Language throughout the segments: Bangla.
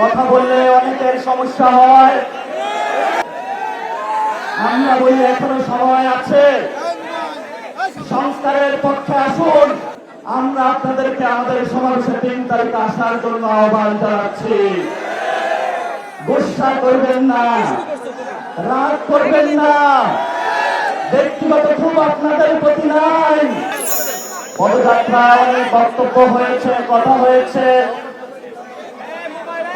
কথা বললে অনেকের সমস্যা হয়। আমরা বলি, এখনও সময় আছে। সংস্কারের পক্ষে আসুন। আমরা আপনাদেরকে আমাদের সমাবেশে তিন তারিখে আসার জন্য আহ্বান জানাচ্ছি। গুসা করবেন না, রাগ করবেন না। ব্যক্তিগত খুব আপনাদের প্রতি নাই। পদযাত্রায় বক্তব্য হয়েছে, কথা হয়েছে।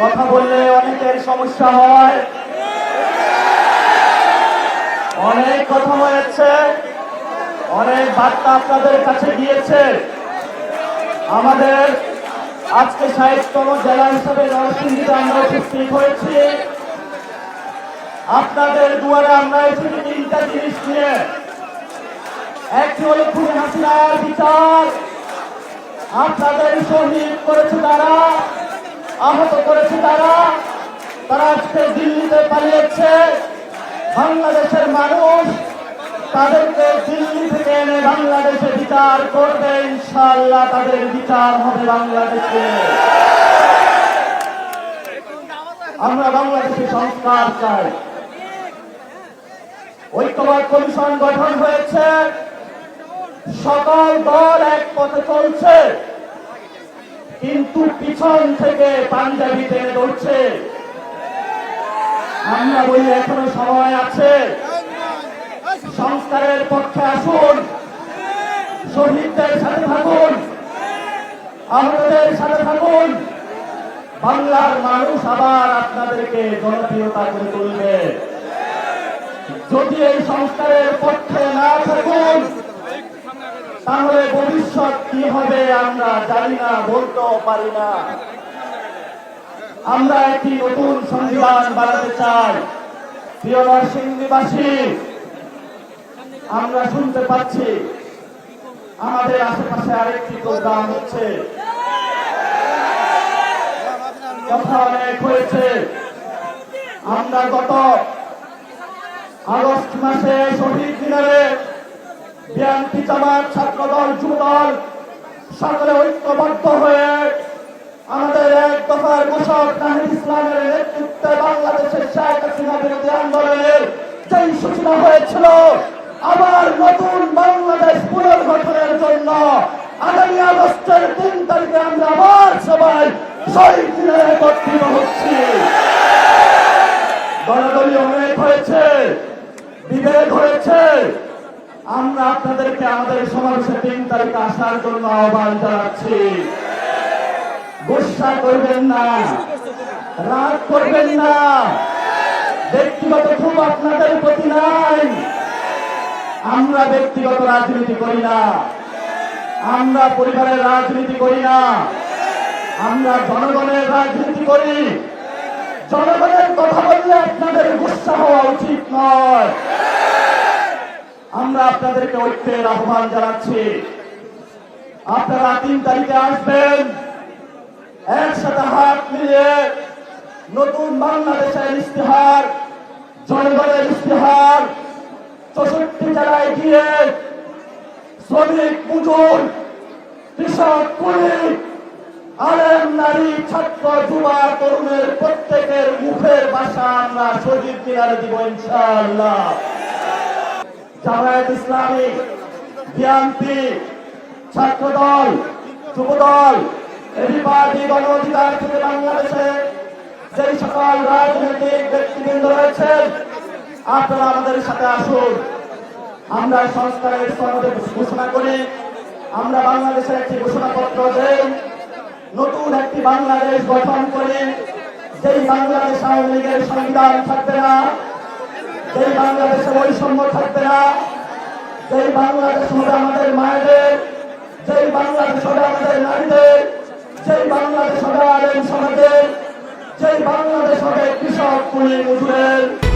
কথা বললে অনেকের সমস্যা হয়। অনেক কথা হয়েছে। অনেক বার্তা আপনাদের কাছে গিয়েছে। আমাদের আজকে ষাটতম জেলা হিসাবে নরসিংদীতে আমরা উপস্থিত হয়েছি। আপনাদের দুয়ারে আমরা এসেছি তিনটা জিনিস নিয়ে। একটি হলো খুবই হাসিনার বিচার। আপনাদের শহীদ করেছে তারা। আহত করেছে তারা। তারা আজকে দিল্লিতে পালিয়েছে। বাংলাদেশের মানুষ তাদেরকে দিল্লি থেকে এনে বাংলাদেশে বিচার করবে, ইনশাআল্লাহ তাদের বিচার হবে বাংলাদেশে। আমরা বাংলাদেশে সংস্কার চাই। ঐক্যবাদ কমিশন গঠন হয়েছে। সকল দল এক পথে চলছে। কিন্তু পিছন থেকে পাঞ্জাবি টেনে ধরছে। আমরা বলি এখনও সময় আছে। সংস্কারের পক্ষে আসুন। শহীদদের সাথে থাকুন। আহতদের সাথে থাকুন। বাংলার মানুষ আবার আপনাদেরকে জনপ্রিয়তা করে তুলবে। যদি এই সংস্কারের পক্ষে না থাকুন, তাহলে ভবিষ্যৎ হবে আমরা জানি না, বলতেও পারি না। আমরা একটি নতুন সংবিধান বানাতে চাই। প্রিয় নরসিংদীবাসী আমরা শুনতে পাচ্ছি, আমাদের আশেপাশে আরেকটি প্রোগ্রাম হচ্ছে। কথা অনেক হয়েছে। আমরা গত আগস্ট মাসে শহীদ মিনারে বিএনপি জামাত ছাত্র দল যুব দল সকলে ঐক্যবদ্ধ হয়ে আমাদের এক দফার ঘোষক নাহিদ ইসলামের নেতৃত্বে বাংলাদেশের শেখ হাসিনা বিরোধী আন্দোলনের যেই সূচনা হয়েছিল, আবার নতুন বাংলাদেশ পুনর্গঠনের জন্য আগামী আগস্টের তিন তারিখে আমরা আবার সবাই শহীদ মিনারে একত্রিত হচ্ছি দলাদলি অনেক হয়েছে বিভেদ হয়েছে আমরা আপনাদেরকে আমাদের সমাবেশে তিন তারিখে আসার জন্য আহ্বান জানাচ্ছি। গুসা করবেন না, রাগ করবেন না। ব্যক্তিগত খুব আপনাদের প্রতি নাই। আমরা ব্যক্তিগত রাজনীতি করি না। আমরা পরিবারের রাজনীতি করি না। আমরা জনগণের রাজনীতি করি। জনগণের কথা বললে আপনাদের গুসা হওয়া উচিত নয়। আমরা আপনাদেরকে ঐক্যের আহ্বান জানাচ্ছি। আপনারা তিন তারিখে আসবেন, একসাথে হাত মিলিয়ে নতুন বাংলাদেশের ইস্তেহার জনগণের ইস্তেহার চৌষট্টি জেলায় গিয়ে শ্রমিক, মজুর, কৃষক, কুলি, আলেম, নারী, ছাত্র, যুবা, তরুণের প্রত্যেকের মুখের ভাষা আমরা শহীদ মিনারে দিব ইনশাআল্লাহ। Jamaat Islami, BNP, Chhatradal, Jubodal, AB party Gono Odhikar থেকে বাংলাদেশে যেই সকল রাজনৈতিক ব্যক্তিবৃন্দ রয়েছেন, আপনারা আমাদের সাথে আসুন। আমরা সংস্কারের সনদে ঘোষণা করি। আমরা বাংলাদেশের একটি ঘোষণাপত্র দেই, নতুন একটি বাংলাদেশ গঠন করি। যেই বাংলাদেশ আওয়ামী লীগের সংবিধান থাকবে না যেই বাংলাদেশে বৈষম্য থাকবে না, যেই বাংলাদেশ হবে আমাদের মায়েদের, যেই বাংলাদেশ হবে আমাদের নারীদের, যেই বাংলাদেশ হবে আলেম সমাজের, যেই বাংলাদেশ হবে কৃষক, কুলি, মজুরের।